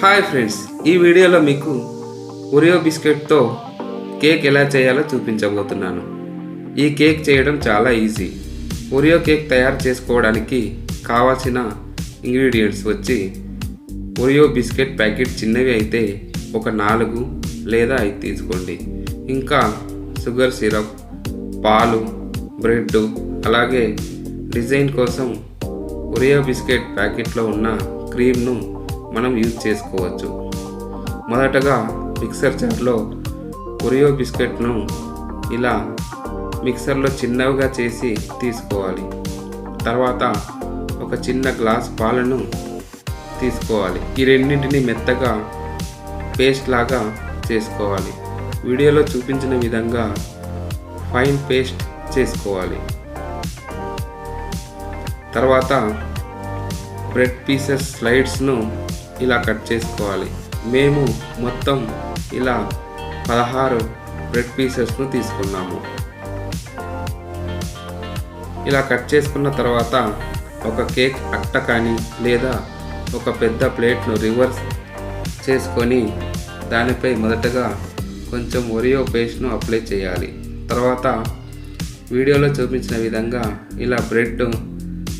Hi friends ఈ వీడియోలో మీకు ఒరియో బిస్కెట్తో కేక్ ఎలా చేయాలో చూపించబోతున్నాను. ఈ కేక్ చేయడం చాలా ఈజీ. ఒరియో కేక్ తయారు చేసుకోవడానికి కావాల్సిన ఇంగ్రీడియంట్స్ వచ్చి ఒరియో బిస్కెట్ ప్యాకెట్ చిన్నవి అయితే ఒక నాలుగు లేదా ఐదు తీసుకోండి. ఇంకా షుగర్ సిరప్ పాలు బ్రెడ్ అలాగే డిజైన్ కోసం ఒరియో బిస్కెట్ ప్యాకెట్లో ఉన్న క్రీమ్ను మనం యూజ్ చేసుకోవచ్చు. మొదటగా మిక్సర్ జార్లో ఒరియో బిస్కెట్ను ఇలా మిక్సర్లో చిన్నవిగా చేసి తీసుకోవాలి. తర్వాత ఒక చిన్న గ్లాస్ పాలను తీసుకోవాలి. ఈ రెండింటిని మెత్తగా పేస్ట్ లాగా చేసుకోవాలి. వీడియోలో చూపించిన విధంగా ఫైన్ పేస్ట్ చేసుకోవాలి. తర్వాత బ్రెడ్ పీసెస్ స్లైడ్స్ను ఇలా కట్ చేసుకోవాలి. మేము మొత్తం ఇలా పదహారు బ్రెడ్ పీసెస్ను తీసుకున్నాము. ఇలా కట్ చేసుకున్న తర్వాత ఒక కేక్ అట్ట కానీ లేదా ఒక పెద్ద ప్లేట్ను రివర్స్ చేసుకొని దానిపై మొదటగా కొంచెం ఒరియో పేస్ట్ను అప్లై చేయాలి. తర్వాత వీడియోలో చూపించిన విధంగా ఇలా బ్రెడ్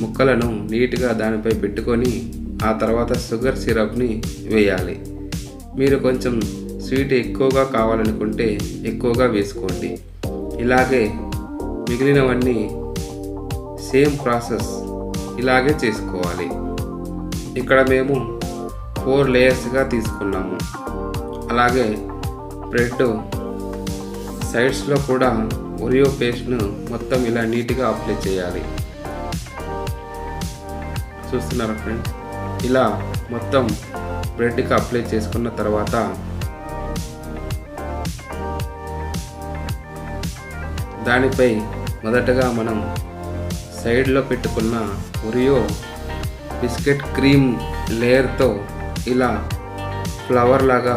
ముక్కలను నీట్గా దానిపై పెట్టుకొని ఆ తర్వాత షుగర్ సిరప్ని వేయాలి. మీరు కొంచెం స్వీట్ ఎక్కువగా కావాలనుకుంటే ఎక్కువగా వేసుకోండి. ఇలాగే మిగిలినవన్నీ సేమ్ ప్రాసెస్ ఇలాగే చేసుకోవాలి. ఇక్కడ మేము ఫోర్ లేయర్స్గా తీసుకున్నాము. అలాగే బ్రెడ్ సైడ్స్లో కూడా ఒరియో పేస్ట్ను మొత్తం ఇలా నీట్గా అప్లై చేయాలి. చూస్తున్నారా ఫ్రెండ్స్ ఇలా మొత్తం బ్రెడ్కి అప్లై చేసుకున్న తర్వాత దానిపై మొదటగా మనం సైడ్లో పెట్టుకున్న ఒరియో బిస్కెట్ క్రీమ్ లేయర్తో ఇలా ఫ్లవర్ లాగా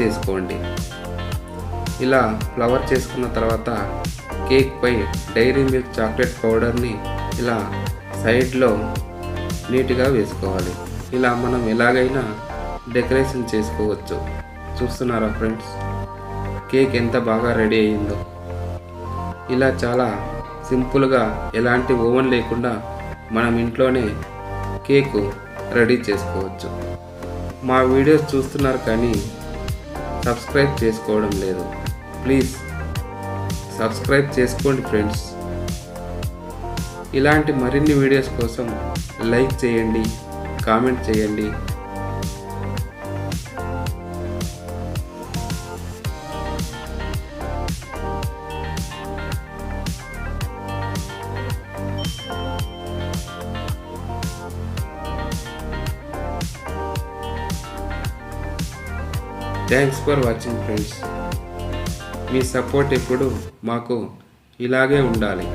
చేసుకోండి. ఇలా ఫ్లవర్ చేసుకున్న తర్వాత కేక్పై డైరీ మిల్క్ చాక్లెట్ పౌడర్ని ఇలా సైడ్లో నీట్గా వేసుకోవాలి. ఇలా మనం ఎలాగైనా డెకరేషన్ చేసుకోవచ్చు. చూస్తున్నారా ఫ్రెండ్స్? కేక్ ఎంత బాగా రెడీ అయిందో. ఇలా చాలా సింపుల్గా ఎలాంటి ఓవెన్ లేకుండా మనం ఇంట్లోనే కేకు రెడీ చేసుకోవచ్చు. మా వీడియోస్ చూస్తున్నారు కానీ సబ్స్క్రైబ్ చేసుకోవడం లేదు. ప్లీజ్ సబ్స్క్రైబ్ చేసుకోండి ఫ్రెండ్స్. ఇలాంటి మరిన్ని వీడియోస్ కోసం లైక్ చేయండి కామెంట్ చేయండి. థ్యాంక్స్ ఫర్ వాచింగ్ ఫ్రెండ్స్ మీ సపోర్ట్ ఎప్పుడు మాకు ఇలాగే ఉండాలి.